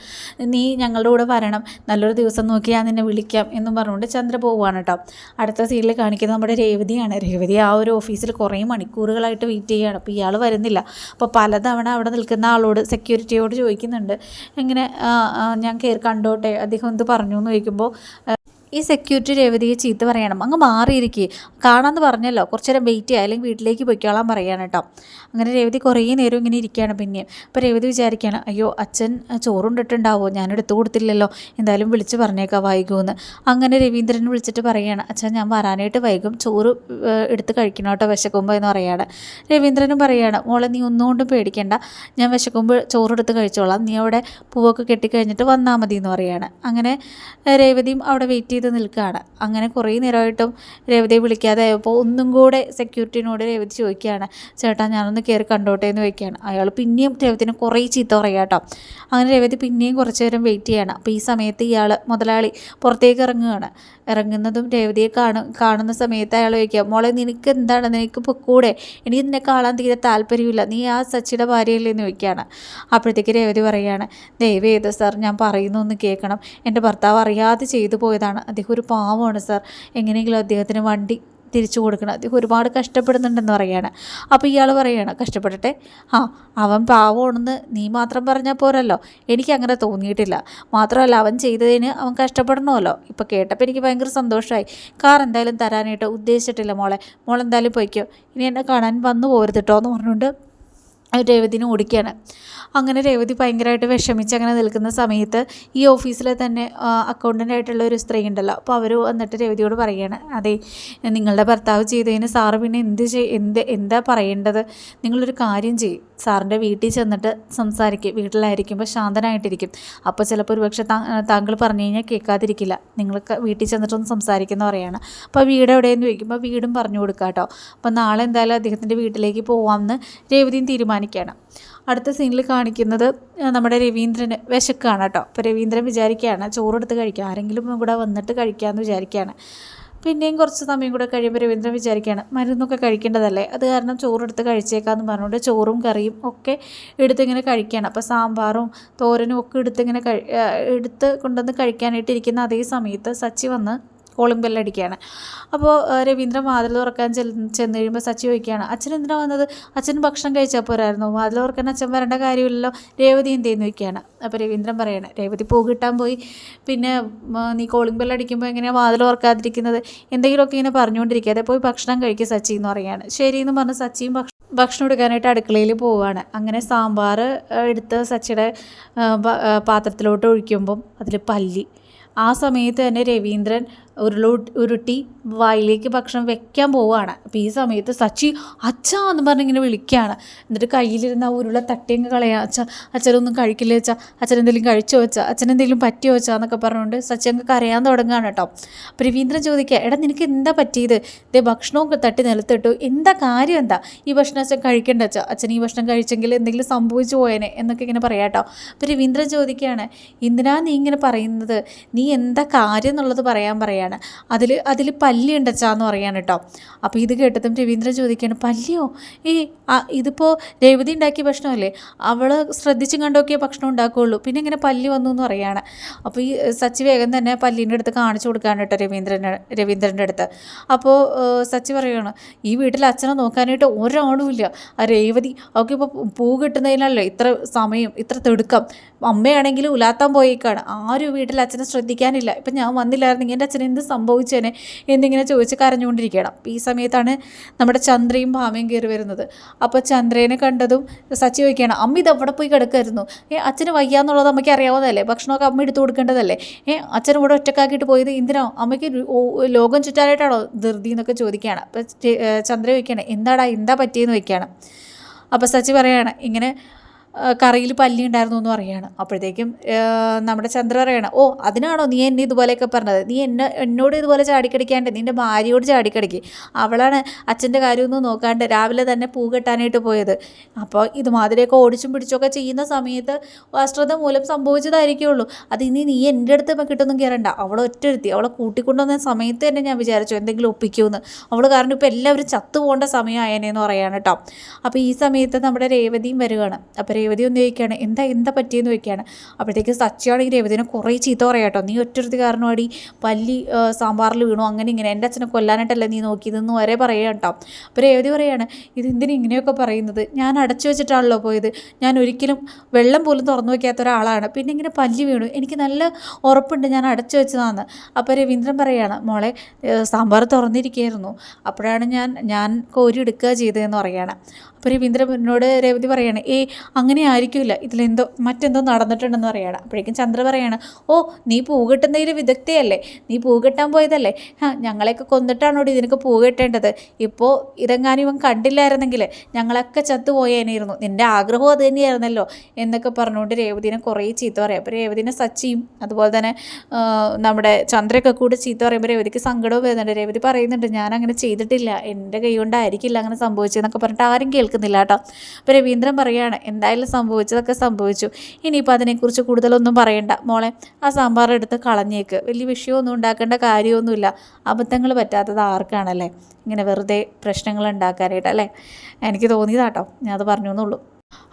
Speaker 1: നീ ഞങ്ങളുടെ കൂടെ വരണം. നല്ലൊരു ദിവസം നോക്കി ഞാൻ നിന്നെ വിളിക്കാം എന്നും പറഞ്ഞുകൊണ്ട് ചന്ദ്ര പോവുകയാണ് കേട്ടോ. അടുത്ത സീനിൽ കാണിക്കുന്നത് നമ്മുടെ രേവതിയാണ്. രേവതി ആ ഒരു ഓഫീസിൽ കുറേ മണിക്കൂറുകളായിട്ട് വെയിറ്റ് ചെയ്യുകയാണ്. അപ്പോൾ ഇയാൾ വരുന്നില്ല. അപ്പോൾ പലതവണ അവിടെ നിൽക്കുന്ന ആളോട് സെക്യൂരിറ്റിയോട് ചോദിക്കുന്നുണ്ട്. എങ്ങനെ ഞാൻ കയറി കണ്ടോട്ടെ? അദ്ദേഹം എന്ത് പറഞ്ഞു എന്ന് ചോദിക്കുമ്പോൾ ഈ സെക്യൂരിറ്റി രേവതിയെ ചീത്ത പറയണം. അങ്ങ് മാറിയിരിക്കുക കാണാമെന്ന് പറഞ്ഞല്ലോ. കുറച്ച് നേരം വെയിറ്റ് ചെയ്യുക അല്ലെങ്കിൽ വീട്ടിലേക്ക് പൊയ്ക്കോളാൻ പറയാണ് കേട്ടോ അങ്ങനെ രേവതി കുറേ നേരം ഇങ്ങനെ ഇരിക്കുകയാണ് പിന്നെയും. അപ്പോൾ രേവതി വിചാരിക്കുകയാണ് അയ്യോ അച്ഛൻ ചോറുണ്ടിട്ടുണ്ടാവോ? ഞാൻ എടുത്തു കൊടുത്തില്ലല്ലോ. എന്തായാലും വിളിച്ച് പറഞ്ഞേക്കാം വൈകുമെന്ന് അങ്ങനെ രവീന്ദ്രൻ വിളിച്ചിട്ട് പറയുകയാണ് അച്ഛൻ ഞാൻ വരാനായിട്ട് വൈകും. ചോറ് എടുത്ത് കഴിക്കണം കേട്ടോ വിശക്കുമ്പോൾ എന്ന് പറയുകയാണ് രവീന്ദ്രനും പറയുകയാണ് മോളെ നീ ഒന്നുകൊണ്ടും പേടിക്കേണ്ട. ഞാൻ വിശക്കുമ്പോൾ ചോറെടുത്ത് കഴിച്ചോളാം. നീ അവിടെ പൂവൊക്കെ കെട്ടിക്കഴിഞ്ഞിട്ട് വന്നാൽ മതി എന്ന് പറയുകയാണ് അങ്ങനെ രേവതിയും അവിടെ വെയിറ്റ് ചെയ്ത് നിൽക്കുകയാണ്. അങ്ങനെ കുറേ നേരമായിട്ടും രേവതിയെ വിളിക്കാതെ ആയപ്പോൾ ഒന്നും കൂടെ സെക്യൂരിറ്റിനോട് രേവതി ചോദിക്കുകയാണ് ചേട്ടാ ഞാനൊന്ന് കയറി കണ്ടോട്ടെ എന്ന് ചോദിക്കുകയാണ്. അയാൾ പിന്നെയും രേവതിനെ കുറേ ചീത്ത പറയുക കേട്ടോ. അങ്ങനെ രേവതി പിന്നെയും കുറച്ച് നേരം വെയിറ്റ് ചെയ്യണം. അപ്പോൾ ഈ സമയത്ത് ഇയാൾ മുതലാളി പുറത്തേക്ക് ഇറങ്ങുകയാണ്. ഇറങ്ങുന്നതും രേവതിയെ കാണും കാണുന്ന സമയത്ത് അയാൾ ചോദിക്കുക മോളെ നിനക്ക് എന്താണ്? നിനക്ക് പൊക്കൂടെ എനിക്ക് നിന്നെ കാണാൻ തീരെ താല്പര്യമില്ല. നീ ആ സച്ചിയുടെ ഭാര്യയല്ലേ? എന്ന് ചോദിക്കുകയാണ്. അപ്പോഴത്തേക്ക് രേവതി പറയുകയാണ് ദയവേത് സാർ ഞാൻ പറയുന്നു ഒന്ന് കേൾക്കണം. എന്റെ ഭർത്താവ് അറിയാതെ ചെയ്തു പോയതാണ്. അദ്ദേഹം ഒരു പാവമാണ് സാർ. എങ്ങനെയെങ്കിലും അദ്ദേഹത്തിന് വണ്ടി തിരിച്ചു കൊടുക്കണം. അദ്ദേഹം ഒരുപാട് കഷ്ടപ്പെടുന്നുണ്ടെന്ന് പറയുകയാണ്. അപ്പോൾ ഇയാൾ പറയുകയാണ് കഷ്ടപ്പെടട്ടെ. ആ അവൻ പാവമാണെന്ന് നീ മാത്രം പറഞ്ഞാൽ പോരല്ലോ. എനിക്ക് അങ്ങനെ തോന്നിയിട്ടില്ല. മാത്രമല്ല അവൻ ചെയ്തതിന് അവൻ കഷ്ടപ്പെടണമല്ലോ. ഇപ്പോൾ കേട്ടപ്പോൾ എനിക്ക് ഭയങ്കര സന്തോഷമായി കാർ എന്തായാലും തരാനായിട്ട് ഉദ്ദേശിച്ചിട്ടില്ല മോളെ. മോളെന്തായാലും പോയിക്കോ. ഇനി എന്നെ കാണാൻ വന്നു പോരുത് കേട്ടോ എന്ന് പറഞ്ഞുകൊണ്ട് രേവതിനെ ഓടിക്കുകയാണ്. അങ്ങനെ രേവതി ഭയങ്കരമായിട്ട് വിഷമിച്ച് അങ്ങനെ നിൽക്കുന്ന സമയത്ത് ഈ ഓഫീസിലെ തന്നെ അക്കൗണ്ടന്റായിട്ടുള്ള ഒരു സ്ത്രീ ഉണ്ടല്ലോ. അപ്പോൾ അവർ വന്നിട്ട് രേവതിയോട് പറയുകയാണ് അതെ നിങ്ങളുടെ ഭർത്താവ് ചെയ്തതിന് സാറ് പിന്നെ എന്ത് ചെയ് എന്ത് എന്താ പറയേണ്ടത്? നിങ്ങളൊരു കാര്യം ചെയ്യും. സാറിന്റെ വീട്ടിൽ ചെന്നിട്ട് സംസാരിക്കും. വീട്ടിലായിരിക്കുമ്പോൾ ശാന്തനായിട്ടിരിക്കും. അപ്പോൾ ചിലപ്പോൾ ഒരുപക്ഷെ താങ്കൾ പറഞ്ഞു കഴിഞ്ഞാൽ കേൾക്കാതിരിക്കില്ല. നിങ്ങൾ വീട്ടിൽ ചെന്നിട്ടൊന്ന് സംസാരിക്കുന്ന പറയാണ് അപ്പോൾ വീട് എവിടെയെന്ന് ചോദിക്കുമ്പോൾ വീടും പറഞ്ഞു കൊടുക്കാം കേട്ടോ. അപ്പോൾ നാളെ എന്തായാലും അദ്ദേഹത്തിന്റെ വീട്ടിലേക്ക് പോകാമെന്ന് രേവതിയും തീരുമാനിക്കുകയാണ്. അടുത്ത സീനിൽ കാണിക്കുന്നത് നമ്മുടെ രവീന്ദ്രന് വിശക്കാണ് കേട്ടോ. അപ്പോൾ രവീന്ദ്രൻ വിചാരിക്കുകയാണ് ചോറെടുത്ത് കഴിക്കുക ആരെങ്കിലും കൂടെ വന്നിട്ട് കഴിക്കാമെന്ന് വിചാരിക്കുകയാണ്. പിന്നെയും കുറച്ച് സമയം കൂടെ കഴിയുമ്പോൾ രവീന്ദ്രൻ വിചാരിക്കുകയാണ് മരുന്നൊക്കെ കഴിക്കേണ്ടതല്ലേ? അത് കാരണം ചോറെടുത്ത് കഴിച്ചേക്കാമെന്ന് പറഞ്ഞുകൊണ്ട് ചോറും കറിയും ഒക്കെ എടുത്തിങ്ങനെ കഴിക്കുകയാണ്. അപ്പോൾ സാമ്പാറും തോരനും ഒക്കെ എടുത്തിങ്ങനെ കഴി എടുത്ത് കൊണ്ടുവന്ന് കഴിക്കാനായിട്ട് ഇരിക്കുന്ന അതേ സമയത്ത് സച്ചി വന്ന് കോളിംഗ് ബെല്ലടിക്കുകയാണ്. അപ്പോൾ രവീന്ദ്രൻ വാതിൽ തുറക്കാൻ ചെന്ന് കഴിയുമ്പോൾ സച്ചി ചോദിക്കുകയാണ് അച്ഛൻ എന്തിനാ വന്നത്? അച്ഛൻ ഭക്ഷണം കഴിച്ചാൽ പോരായിരുന്നു. വാതിൽ തുറക്കാൻ അച്ഛൻ വരേണ്ട കാര്യമില്ലല്ലോ. രേവതി എന്ത് ചെയ്യുന്നു വയ്ക്കുകയാണ് അപ്പോൾ രവീന്ദ്രൻ പറയാണ് രേവതി പൂ കിട്ടാൻ പോയി. പിന്നെ നീ കോളിംഗ് ബെല്ലടിക്കുമ്പോൾ എങ്ങനെയാണ് വാതിൽ തുറക്കാതിരിക്കുന്നത്? എന്തെങ്കിലുമൊക്കെ ഇങ്ങനെ പറഞ്ഞുകൊണ്ടിരിക്കുക. അതേ പോയി ഭക്ഷണം കഴിക്കുക സച്ചി എന്ന് പറയുകയാണ്. ശരി എന്ന് പറഞ്ഞ് സച്ചിയും ഭക്ഷണം ഭക്ഷണം എടുക്കാനായിട്ട് അടുക്കളയിൽ പോവുകയാണ്. അങ്ങനെ സാമ്പാർ എടുത്ത് സച്ചിയുടെ പാത്രത്തിലോട്ട് ഒഴിക്കുമ്പം അതിൽ പല്ലി. ആ സമയത്ത് തന്നെ രവീന്ദ്രൻ ഉരുളു ഉരുട്ടി വായിലേക്ക് ഭക്ഷണം വെക്കാൻ പോവുകയാണ്. അപ്പോൾ ഈ സമയത്ത് സച്ചി അച്ഛാ എന്ന് പറഞ്ഞിങ്ങനെ വിളിക്കുകയാണ്. എന്നിട്ട് കയ്യിലിരുന്ന ആ ഉരുള തട്ടിയങ്ങ് കളയാം. അച്ഛ അച്ഛനൊന്നും കഴിക്കില്ല വെച്ചാൽ അച്ഛൻ എന്തെങ്കിലും കഴിച്ചോ വെച്ചാൽ അച്ഛൻ എന്തെങ്കിലും പറ്റിയോ വെച്ചാൽ എന്നൊക്കെ പറഞ്ഞുകൊണ്ട് സച്ചി അങ്ങ് കരയാൻ തുടങ്ങുകയാണ് കേട്ടോ. അപ്പോൾ രവീന്ദ്രൻ ചോദിക്കുക എടാ നിനക്ക് എന്താ പറ്റിയത്? ഇതേ ഭക്ഷണമൊക്കെ തട്ടി നിലത്തിട്ടു. എന്താ കാര്യം? എന്താ? ഈ ഭക്ഷണം അച്ഛൻ കഴിക്കേണ്ട അച്ഛാ. അച്ഛൻ ഈ ഭക്ഷണം കഴിച്ചെങ്കിൽ എന്തെങ്കിലും സംഭവിച്ചു പോയേനെ. എന്നൊക്കെ ഇങ്ങനെ പറയാം കേട്ടോ. അപ്പോൾ രവീന്ദ്രൻ ചോദിക്കുകയാണ് എന്തിനാ നീ ഇങ്ങനെ പറയുന്നത്? നീ എന്താ കാര്യം എന്നുള്ളത് പറയാൻ പറയാണ് പറയാണ് അതിൽ അതിൽ പല്ലി ഉണ്ടച്ചാന്ന് പറയാണ് കേട്ടോ. അപ്പോൾ ഇത് കേട്ടതും രവീന്ദ്രൻ ചോദിക്കുകയാണ് പല്ലിയോ? ഈ ഇതിപ്പോൾ രേവതി ഉണ്ടാക്കിയ ഭക്ഷണമല്ലേ? അവൾ ശ്രദ്ധിച്ചും കണ്ടൊക്കെ ഭക്ഷണം ഉണ്ടാക്കുകയുള്ളൂ പിന്നെ ഇങ്ങനെ പല്ലി വന്നു എന്ന് പറയാണ്. അപ്പോൾ ഈ സച്ചി വേഗം തന്നെ പല്ലീന്റെ അടുത്ത് കാണിച്ചു കൊടുക്കുകയാണ് കേട്ടോ രവീന്ദ്രൻ രവീന്ദ്രന്റെ അടുത്ത്. അപ്പോൾ സച്ചി പറയുകയാണ് ഈ വീട്ടിൽ അച്ഛനെ നോക്കാനായിട്ട് ഒരാളും ഇല്ല. ആ രേവതി അവൾക്ക് ഇപ്പോൾ പൂ കിട്ടുന്നതിനല്ലേ ഇത്ര സമയം ഇത്ര തിടുക്കം? അമ്മയാണെങ്കിലും ഉലാത്താൻ പോയേക്കാണ്. ആരും വീട്ടിൽ അച്ഛനെ ശ്രദ്ധിക്കാനില്ല. ഇപ്പം ഞാൻ വന്നില്ലായിരുന്നെങ്കിൽ എന്റെ അച്ഛൻ എന്ത് സംഭവിച്ചേനെ എന്നിങ്ങനെ ചോദിച്ച് കരഞ്ഞുകൊണ്ടിരിക്കണം ഈ സമയത്താണ് നമ്മുടെ ചന്ദ്രയും ഭാമയും കയറി വരുന്നത്. അപ്പോൾ ചന്ദ്രനെ കണ്ടതും സച്ചി ചോദിക്കുകയാണ് അമ്മ ഇത് എവിടെ പോയി കിടക്കായിരുന്നു ഏ അച്ഛന് വയ്യാന്നുള്ളത് അമ്മയ്ക്ക് അറിയാവുന്നതല്ലേ? ഭക്ഷണമൊക്കെ അമ്മ എടുത്തു കൊടുക്കേണ്ടതല്ലേ? ഏ അച്ഛൻ ഇവിടെ ഒറ്റക്കാക്കിയിട്ട് പോയത് എന്തിനോ? അമ്മയ്ക്ക് ലോകം ചുറ്റാനായിട്ടാണോ ധൃതി എന്നൊക്കെ ചോദിക്കുകയാണ്. അപ്പോൾ ചന്ദ്ര ചോദിക്കുകയാണ് എന്താടാ എന്താ പറ്റിയെന്ന് ചോദിക്കുകയാണ്. അപ്പോൾ സച്ചി പറയുകയാണ് ഇങ്ങനെ കറിയിൽ പല്ലി ഉണ്ടായിരുന്നു എന്ന് പറയാണ് അപ്പോഴത്തേക്കും നമ്മുടെ ചന്ദ്ര പറയണം ഓ അതിനാണോ നീ എന്നെ ഇതുപോലെയൊക്കെ പറഞ്ഞത്? നീ എന്നെ എന്നോട് ഇതുപോലെ ചാടിക്കടിക്കാണ്ട് നിന്റെ ഭാര്യയോട് ചാടിക്കടിക്ക്. അവളാണ് അച്ഛന്റെ കാര്യമൊന്നും നോക്കാണ്ട് രാവിലെ തന്നെ പൂ കെട്ടാനായിട്ട് പോയത്. അപ്പോൾ ഇതുമാതിരിയൊക്കെ ഓടിച്ചും പിടിച്ചൊക്കെ ചെയ്യുന്ന സമയത്ത് വസ്ത്രത മൂലം സംഭവിച്ചതായിരിക്കുള്ളൂ. അത് ഇനി നീ എന്റെ അടുത്ത് കിട്ടുന്നു കയറണ്ട അവളെ ഒറ്റരുത്തി അവളെ കൂട്ടിക്കൊണ്ടുവന്ന സമയത്ത് തന്നെ ഞാൻ വിചാരിച്ചു എന്തെങ്കിലും ഒപ്പിക്കുമെന്ന്. അവൾ കാരണം ഇപ്പോൾ എല്ലാവരും ചത്തു പോകേണ്ട സമയമായേനെന്ന് പറയാണ് കേട്ടോ. അപ്പോൾ ഈ സമയത്ത് നമ്മുടെ രേവതിയും വരികയാണ് അപ്പോൾ രേവതി ഒന്ന് ചോദിക്കുകയാണ് എന്താ എന്താ പറ്റിയെന്ന് ചോദിക്കുകയാണ്. അപ്പോഴത്തേക്ക് സച്ചിയാണെങ്കിൽ രേവതിനെ കുറേ ചീത്ത പറയാം കേട്ടോ. നീ ഒറ്റൊരുത്തി കാരണമാടി പല്ലി സാമ്പാറിൽ വീണു. അങ്ങനെ ഇങ്ങനെ എന്റെ അച്ഛനെ കൊല്ലാനായിട്ടല്ലേ നീ നോക്കിയതെന്ന് വരെ പറയുക കേട്ടോ. അപ്പോൾ രേവതി പറയാണ് ഇത് എന്തിനാ ഇങ്ങനെയൊക്കെ പറയുന്നത്? ഞാൻ അടച്ചു വെച്ചിട്ടാണല്ലോ പോയത്. ഞാൻ ഒരിക്കലും വെള്ളം പോലും തുറന്നു വയ്ക്കാത്ത ഒരാളാണ്. പിന്നെ ഇങ്ങനെ പല്ലി വീണു. എനിക്ക് നല്ല ഉറപ്പുണ്ട് ഞാൻ അടച്ചു വെച്ചതാണ് അപ്പോൾ രവീന്ദ്രൻ പറയാണ് മോളെ സാമ്പാർ തുറന്നിരിക്കുകയായിരുന്നു. അപ്പോഴാണ് ഞാൻ ഞാൻ കോരി എടുക്കുക ചെയ്തതെന്ന് പറയുകയാണ് അപ്പോൾ രവീന്ദ്രനോട് രേവതി പറയാണ് ഏ അങ്ങനെ ആയിരിക്കില്ല ഇതിലെന്തോ മറ്റെന്തോ നടന്നിട്ടുണ്ടെന്ന് പറയണം. അപ്പോഴേക്കും ചന്ദ്ര പറയാണ് ഓ നീ പൂ കെട്ടുന്നതിൽ വിദഗ്ധയല്ലേ? നീ പൂ കെട്ടാൻ പോയതല്ലേ? ആ ഞങ്ങളെയൊക്കെ കൊന്നിട്ടാണോ ഇതിനൊക്കെ പൂ കെട്ടേണ്ടത്? ഇപ്പോൾ ഇതെങ്ങാനും ഇവൻ കണ്ടില്ലായിരുന്നെങ്കിൽ ഞങ്ങളൊക്കെ ചത്തുപോയേനായിരുന്നു. നിന്റെ ആഗ്രഹം അത് തന്നെയായിരുന്നല്ലോ എന്നൊക്കെ പറഞ്ഞുകൊണ്ട് രേവതിനെ കുറേ ചീത്ത പറയാം. അപ്പോൾ രേവതിനെ സച്ചിയും അതുപോലെ തന്നെ നമ്മുടെ ചന്ദ്രയൊക്കെ കൂടി ചീത്ത പറയുമ്പോൾ രേവതിക്ക് സങ്കടവും വരുന്നുണ്ട്. രേവതി പറയുന്നുണ്ട് ഞാൻ അങ്ങനെ ചെയ്തിട്ടില്ല. എന്റെ കൈ കൊണ്ടായിരിക്കില്ല അങ്ങനെ സംഭവിച്ചതെന്നൊക്കെ പറഞ്ഞിട്ട് ആരും കേൾക്കും കേൾക്കുന്നില്ല കേട്ടോ. അപ്പോൾ രവീന്ദ്രൻ പറയുകയാണ് എന്തായാലും സംഭവിച്ചതൊക്കെ സംഭവിച്ചു. ഇനിയിപ്പോൾ അതിനെക്കുറിച്ച് കൂടുതലൊന്നും പറയണ്ട. മോളെ ആ സാമ്പാർ എടുത്ത് കളഞ്ഞേക്ക്. വലിയ വിഷയമൊന്നും ഉണ്ടാക്കേണ്ട കാര്യമൊന്നുമില്ല. അബദ്ധങ്ങൾ പറ്റാത്തത് ആർക്കാണല്ലേ? ഇങ്ങനെ വെറുതെ പ്രശ്നങ്ങൾ ഉണ്ടാക്കാനായിട്ട് അല്ലേ? എനിക്ക് തോന്നിയതാട്ടോ. ഞാൻ അത് പറഞ്ഞു എന്നുള്ളൂ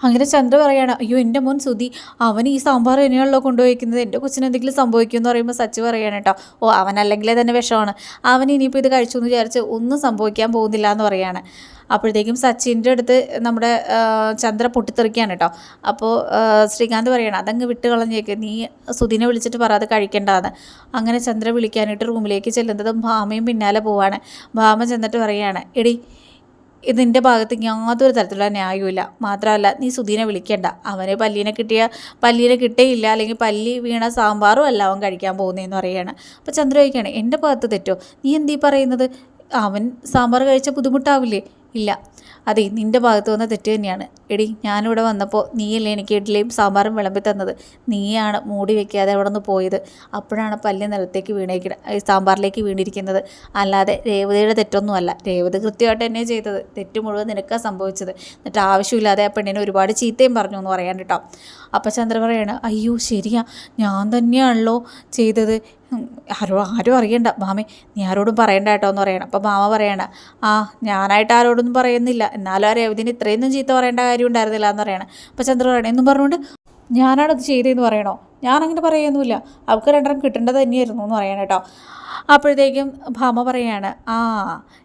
Speaker 1: അങ്ങനെ ചന്ദ്ര പറയാണ് അയ്യോ എന്റെ മോൻ സുധി അവൻ ഈ സാമ്പാർ തന്നെയാണല്ലോ കൊണ്ടുപോയിക്കുന്നത്. എന്റെ കൊച്ചിന് എന്തെങ്കിലും സംഭവിക്കുമെന്ന് പറയുമ്പോൾ സച്ച് പറയാണ് കേട്ടോ. ഓ അവൻ അല്ലെങ്കിലേ തന്നെ വിഷമാണ്. അവൻ ഇനിയിപ്പോൾ ഇത് കഴിച്ചു എന്ന് വിചാരിച്ച് ഒന്നും സംഭവിക്കാൻ പോകുന്നില്ല എന്ന് പറയാണ്. അപ്പോഴത്തേക്കും സച്ചിന്റെ അടുത്ത് നമ്മുടെ ചന്ദ്ര പൊട്ടിത്തെറിക്കുകയാണ് കേട്ടോ. അപ്പോൾ ശ്രീകാന്ത് പറയണം അതങ്ങ് വിട്ട് കളഞ്ഞേക്ക്. നീ സുധിനെ വിളിച്ചിട്ട് പറ അത് കഴിക്കേണ്ടതാണ് അങ്ങനെ ചന്ദ്ര വിളിക്കാനായിട്ട് റൂമിലേക്ക് ചെല്ലുന്നത് ഭാമയും പിന്നാലെ പോവാണ്. ഭാമ ചെന്നിട്ട് പറയുകയാണ് എടി ഇതിന്റെ ഭാഗത്ത് യാതൊരു തരത്തിലുള്ള ന്യായവുമില്ല മാത്രമല്ല നീ സുധീനെ വിളിക്കേണ്ട. അവന് പല്ലീനെ കിട്ടിയ പല്ലീനെ കിട്ടേയില്ല. അല്ലെങ്കിൽ പല്ലി വീണ സാമ്പാറും അല്ല അവൻ കഴിക്കാൻ പോകുന്നതെന്ന് പറയുകയാണ്. അപ്പോൾ ചന്ദ്ര ചോദിക്കുകയാണ് എന്റെ ഭാഗത്ത് തെറ്റോ? നീ എന്തീ പറയുന്നത്? അവൻ സാമ്പാർ കഴിച്ച ബുദ്ധിമുട്ടാവില്ലേ? ഇല്ല. അതെ നിന്റെ ഭാഗത്തു വന്ന തെറ്റ് തന്നെയാണ്. എടി ഞാനിവിടെ വന്നപ്പോൾ നീയല്ലേ എനിക്ക് ഇഡ്ഡലിയും സാമ്പാറും വിളമ്പി തന്നത്. നീയാണ് മൂടി വെക്കാതെ അവിടെ നിന്ന് പോയത്. അപ്പോഴാണ് പല്ല് നിലത്തേക്ക് വീണേക്കിട സാമ്പാറിലേക്ക് വീണിരിക്കുന്നത്. അല്ലാതെ രേവതയുടെ തെറ്റൊന്നുമല്ല രേവത കൃത്യമായിട്ട് തന്നെ ചെയ്തത്. തെറ്റ് മുഴുവൻ നിനക്കാണ് സംഭവിച്ചത്. എന്നിട്ട് ആവശ്യമില്ലാതെ ആ പെണ്ണിനെ ഒരുപാട് ചീത്തയും പറഞ്ഞു എന്ന് പറയാൻ കേട്ടോ. അപ്പം ചന്ദ്ര പറയാണ് അയ്യോ ശരിയാ. ഞാൻ തന്നെയാണല്ലോ ചെയ്തത്. ആരോ ആരും അറിയണ്ട. മാമി നീ ആരോടും പറയണ്ട കേട്ടോ എന്ന് പറയണം. അപ്പം മാമ പറയണ ആ ഞാനായിട്ട് ആരോടൊന്നും പറയുന്നില്ല. എന്നാലും ആ രേവതിന് ഇത്രയൊന്നും ചീത്ത പറയേണ്ട കാര്യം ഉണ്ടായിരുന്നില്ല എന്ന് പറയണം. അപ്പോൾ ചന്ദ്ര പറയണം എന്നും പറഞ്ഞുകൊണ്ട് ഞാനാണത് ചെയ്തതെന്ന് പറയണോ? ഞാനങ്ങനെ പറയുന്നില്ല അവൾക്ക് രണ്ടെണ്ണം കിട്ടേണ്ടത് തന്നെയായിരുന്നു എന്ന് പറയണം കേട്ടോ. അപ്പോഴത്തേക്കും ഭാമ പറയാണ് ആ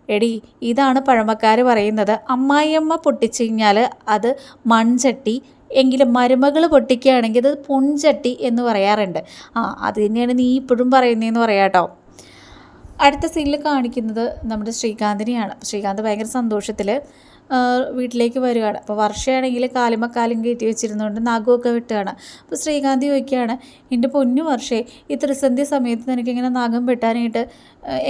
Speaker 1: എടി ഇതാണ് പഴമക്കാർ പറയുന്നത്. അമ്മായിയമ്മ പൊട്ടിച്ചു കഴിഞ്ഞാൽ അത് മൺചട്ടി എങ്കിലും മരുമകൾ പൊട്ടിക്കുകയാണെങ്കിൽ അത് പൊൺചട്ടി എന്ന് പറയാറുണ്ട്. ആ അത് തന്നെയാണ് നീ ഇപ്പോഴും പറയുന്നതെന്ന് പറയാം കേട്ടോ. അടുത്ത സീനിൽ കാണിക്കുന്നത് നമ്മുടെ ശ്രീകാന്തിനെയാണ്. ശ്രീകാന്ത് ഭയങ്കര സന്തോഷത്തിൽ വീട്ടിലേക്ക് വരികയാണ് അപ്പോൾ വർഷമാണെങ്കിൽ കാലിമക്കാലും കയറ്റി വെച്ചിരുന്നുകൊണ്ട് നാഗമൊക്കെ വിട്ടുകയാണ് അപ്പോൾ ശ്രീകാന്തി ചോദിക്കുകയാണ് എന്റെ പൊന്നു വർഷേ ഈ ത്രിസന്ധ്യ സമയത്ത് നിനക്കിങ്ങനെ നാഗം വെട്ടാനായിട്ട്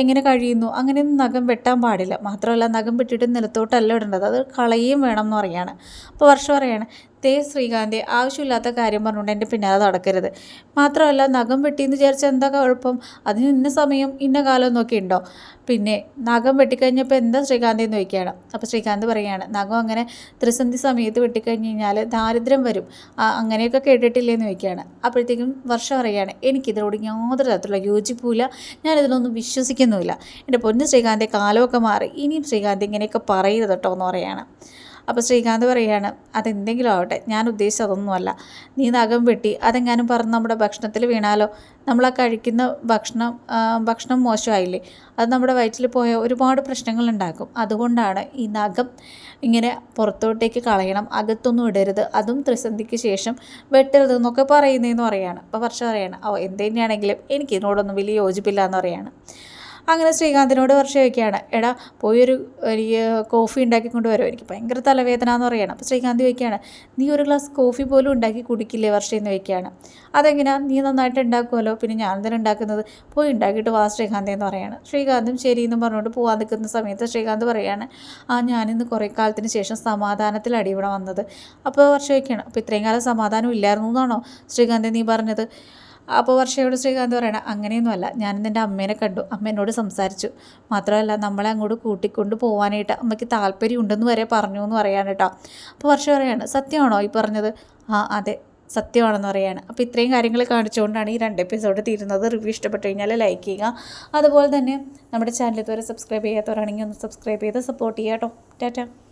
Speaker 1: എങ്ങനെ കഴിയുന്നു? അങ്ങനെയൊന്നും നഖം വെട്ടാൻ പാടില്ല. മാത്രമല്ല നഖം വെട്ടിയിട്ട് നിലത്തോട്ടല്ല ഇടേണ്ടത്. അത് കളയുകയും വേണം എന്ന് പറയുകയാണ് അപ്പോൾ വർഷം പറയാണ് തേ ശ്രീകാന്തി ആവശ്യമില്ലാത്ത കാര്യം പറഞ്ഞുകൊണ്ട് എന്റെ പിന്നാലെ നടക്കരുത്. മാത്രമല്ല നഖം വെട്ടിയെന്ന് വിചാരിച്ചാൽ എന്താ കുഴപ്പം? അതിന് ഇന്ന സമയം ഇന്ന കാലം എന്നൊക്കെ ഉണ്ടോ? പിന്നെ നഖം വെട്ടിക്കഴിഞ്ഞപ്പോൾ എന്താ ശ്രീകാന്തി എന്ന് ചോദിക്കുകയാണ്. അപ്പോൾ ശ്രീകാന്ത് പറയുകയാണ് നഖം അങ്ങനെ ത്രിസന്ധി സമയത്ത് വെട്ടിക്കഴിഞ്ഞ് കഴിഞ്ഞാൽ ദാരിദ്ര്യം വരും. അങ്ങനെയൊക്കെ കേട്ടിട്ടില്ലേ? എന്ന് ചോദിക്കുകയാണ്. അപ്പോഴത്തേക്കും വർഷം പറയുകയാണ് എനിക്കിതിനോട് യാതൊരു തരത്തിലുള്ള യോജിപ്പില്ല ഞാനിതിലൊന്നും വിശ്വസിക്കുന്നുമില്ല. എന്റെ പൊന്ന് ശ്രീകാന്തി കാലമൊക്കെ മാറി. ഇനിയും ശ്രീകാന്തി ഇങ്ങനെയൊക്കെ പറയരുത് കേട്ടോ എന്ന് പറയുകയാണ്. അപ്പോൾ ശ്രീകാന്ത് പറയുകയാണ് അതെന്തെങ്കിലും ആവട്ടെ ഞാൻ ഉദ്ദേശിച്ചത് അതൊന്നുമല്ല. നീ നഖം വെട്ടി അതെങ്ങാനും പറഞ്ഞ് നമ്മുടെ ഭക്ഷണത്തിൽ വീണാലോ? നമ്മൾ ആ കഴിക്കുന്ന ഭക്ഷണം ഭക്ഷണം മോശമായില്ലേ? അത് നമ്മുടെ വയറ്റിൽ പോയ ഒരുപാട് പ്രശ്നങ്ങൾ ഉണ്ടാക്കും. അതുകൊണ്ടാണ് ഈ നഖം ഇങ്ങനെ പുറത്തോട്ടേക്ക് കളയണം അകത്തൊന്നും ഇടരുത്. അതും ത്രിസന്ധിക്ക് ശേഷം വെട്ടരുത് എന്നൊക്കെ പറയുന്നതെന്ന് പറയാണ്. അപ്പോൾ വർഷം പറയാണ് ഓ എന്തു തന്നെയാണെങ്കിലും എനിക്ക് ഇതിനോടൊന്നും വലിയ യോജിപ്പില്ല എന്ന് പറയാണ്. അങ്ങനെ ശ്രീകാന്തിനോട് വർഷം ചോദിക്കുകയാണ് എടാ പോയൊരു എനിക്ക് കോഫി ഉണ്ടാക്കി കൊണ്ടുവരുമോ? എനിക്ക് ഭയങ്കര തലവേദന എന്ന് പറയണം. അപ്പോൾ ശ്രീകാന്ത് ചോദിക്കുകയാണ് നീ ഒരു ഗ്ലാസ് കോഫി പോലും ഉണ്ടാക്കി കുടിക്കില്ലേ വർഷം? എന്ന് ചോദിക്കുകയാണ്. അതെങ്ങനെയാ നീ നന്നായിട്ട് ഉണ്ടാക്കുമല്ലോ പിന്നെ ഞാൻ തന്നെ ഉണ്ടാക്കുന്നത്. പോയി ഉണ്ടാക്കിയിട്ട് വാ ശ്രീകാന്ത് എന്ന് പറയാണ്. ശ്രീകാന്തും ശരി എന്ന് പറഞ്ഞുകൊണ്ട് പോകാൻ നിൽക്കുന്ന സമയത്ത് ശ്രീകാന്ത് പറയുകയാണ് ആ ഞാനിന്ന് കുറേ കാലത്തിന് ശേഷം സമാധാനത്തിൽ അടിവിടെ വന്നത്. അപ്പോൾ വർഷം വയ്ക്കുകയാണ് അപ്പോൾ ഇത്രയും കാലം സമാധാനം ഇല്ലായിരുന്നു എന്നാണോ ശ്രീകാന്ത് നീ പറഞ്ഞത്? അപ്പോൾ വർഷയോട് ശ്രീകാന്ത് പറയണം അങ്ങനെയൊന്നുമല്ല ഞാൻ എന്റെ അമ്മേനെ കണ്ടു. അമ്മ എന്നോട് സംസാരിച്ചു. മാത്രമല്ല നമ്മളെ അങ്ങോട്ട് കൂട്ടിക്കൊണ്ട് പോകാനായിട്ട് അമ്മയ്ക്ക് താല്പര്യം ഉണ്ടെന്ന് വരെ പറഞ്ഞു എന്ന് പറയാണ് കേട്ടോ. അപ്പോൾ വർഷ പറയാണ് സത്യമാണോ ഈ പറഞ്ഞത്? ആ അതെ സത്യമാണെന്ന് പറയാണ്. അപ്പോൾ ഇത്രയും കാര്യങ്ങൾ കാണിച്ചുകൊണ്ടാണ് ഈ രണ്ട് എപ്പിസോഡ് തീരുന്നത്. റിവ്യൂ ഇഷ്ടപ്പെട്ട് കഴിഞ്ഞാൽ ലൈക്ക് ചെയ്യുക. അതുപോലെ തന്നെ നമ്മുടെ ചാനൽ ഇതുവരെ സബ്സ്ക്രൈബ് ചെയ്യാത്തവരാണെങ്കിൽ ഒന്ന് സബ്സ്ക്രൈബ് ചെയ്ത് സപ്പോർട്ട് ചെയ്യാട്ടോ കേട്ടോ. ടാറ്റ.